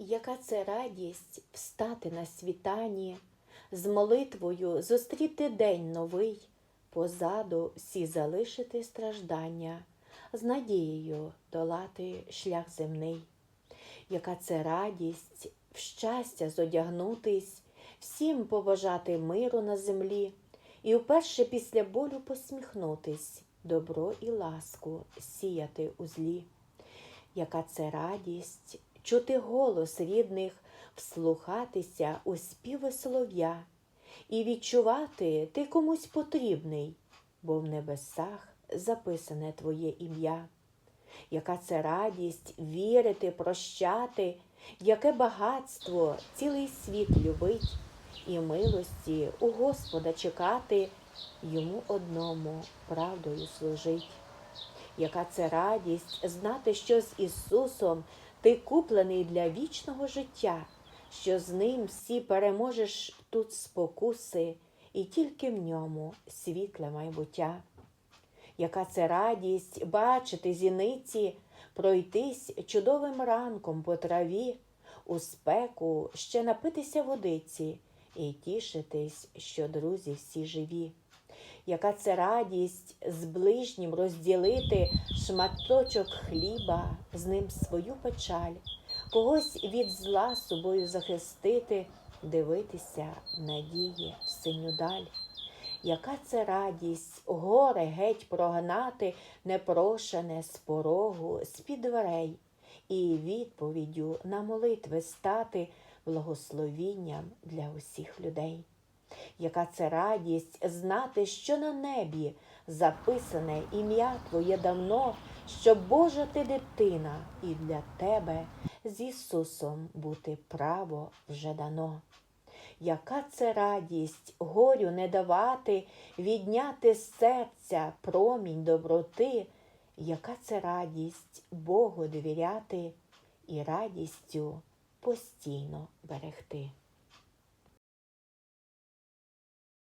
Яка це радість встати на світанні, з молитвою зустріти день новий, позаду всі залишити страждання, з надією долати шлях земний. Яка це радість в щастя зодягнутись, всім побажати миру на землі, і вперше після болю посміхнутись, добро і ласку сіяти у злі. Яка це радість чути голос рідних, вслухатися у співи солов'я і відчувати ти комусь потрібний, бо в небесах записане твоє ім'я. Яка це радість вірити, прощати, яке багатство цілий світ любить, і милості у Господа чекати, йому одному правдою служить. Яка це радість знати, що з Ісусом ти куплений для вічного життя, що з ним всі переможеш тут спокуси, і тільки в ньому світле майбуття. Яка це радість бачити зіниці, пройтись чудовим ранком по траві, у спеку ще напитися водиці і тішитись, що друзі всі живі. Яка це радість з ближнім розділити шматочок хліба, з ним свою печаль, когось від зла собою захистити, дивитися надії в синю даль. Яка це радість горе геть прогнати, непрошене з порогу, з-під дверей, і відповіддю на молитви стати благословінням для усіх людей. Яка це радість знати, що на небі записане ім'я Твоє давно, що Божа ти дитина, і для тебе з Ісусом бути право вже дано. Яка це радість горю не давати, відняти з серця промінь доброти, яка це радість Богу довіряти і радістю постійно берегти.